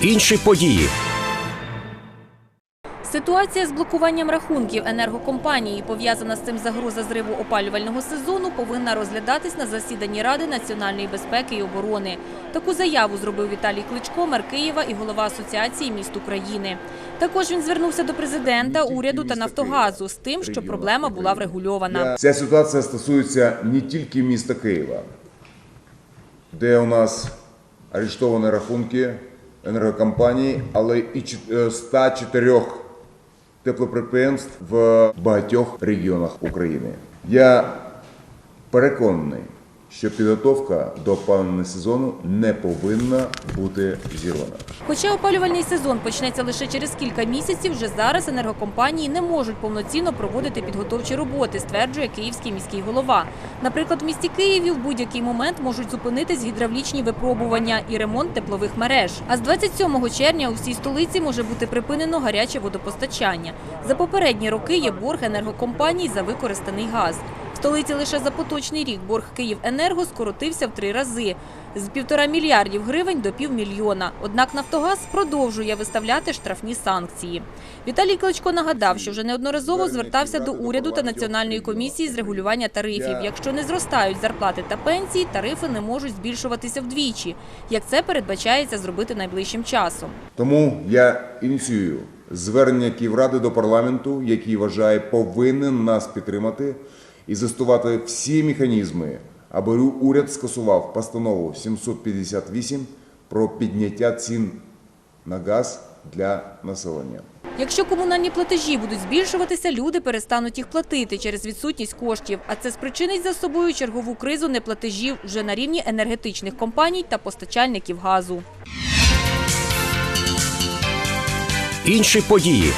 Інші події. Ситуація з блокуванням рахунків енергокомпанії, пов'язана з цим загроза зриву опалювального сезону, повинна розглядатись на засіданні Ради національної безпеки і оборони. Таку заяву зробив Віталій Кличко, мер Києва і голова Асоціації міст України. Також він звернувся до президента, уряду та Нафтогазу з тим, що проблема була врегульована. Ця ситуація стосується не тільки міста Києва, де у нас арештовані рахунки енергокомпанії, але і чот- е, 104 теплопредприємств в багатьох регіонах України. Я переконаний, що підготовка до опалювального сезону не повинна бути зірвана. Хоча опалювальний сезон почнеться лише через кілька місяців, вже зараз енергокомпанії не можуть повноцінно проводити підготовчі роботи, стверджує київський міський голова. Наприклад, в місті Києві в будь-який момент можуть зупинитись гідравлічні випробування і ремонт теплових мереж. А з 27 червня у всій столиці може бути припинено гаряче водопостачання. За попередні роки є борг енергокомпаній за використаний газ. Столиці лише за поточний рік борг «Київенерго» скоротився в три рази – з півтора мільярдів гривень до півмільйона. Однак «Нафтогаз» продовжує виставляти штрафні санкції. Віталій Кличко нагадав, що вже неодноразово звертався до уряду та Національної комісії з регулювання тарифів. Якщо не зростають зарплати та пенсії, тарифи не можуть збільшуватися вдвічі, як це передбачається зробити найближчим часом. Тому я ініціюю звернення Київради до парламенту, який вважає повинен нас підтримати і застувати всі механізми, аби уряд скасував постанову 758 про підняття цін на газ для населення. Якщо комунальні платежі будуть збільшуватися, люди перестануть їх платити через відсутність коштів. А це спричинить за собою чергову кризу неплатежів вже на рівні енергетичних компаній та постачальників газу. Інші події.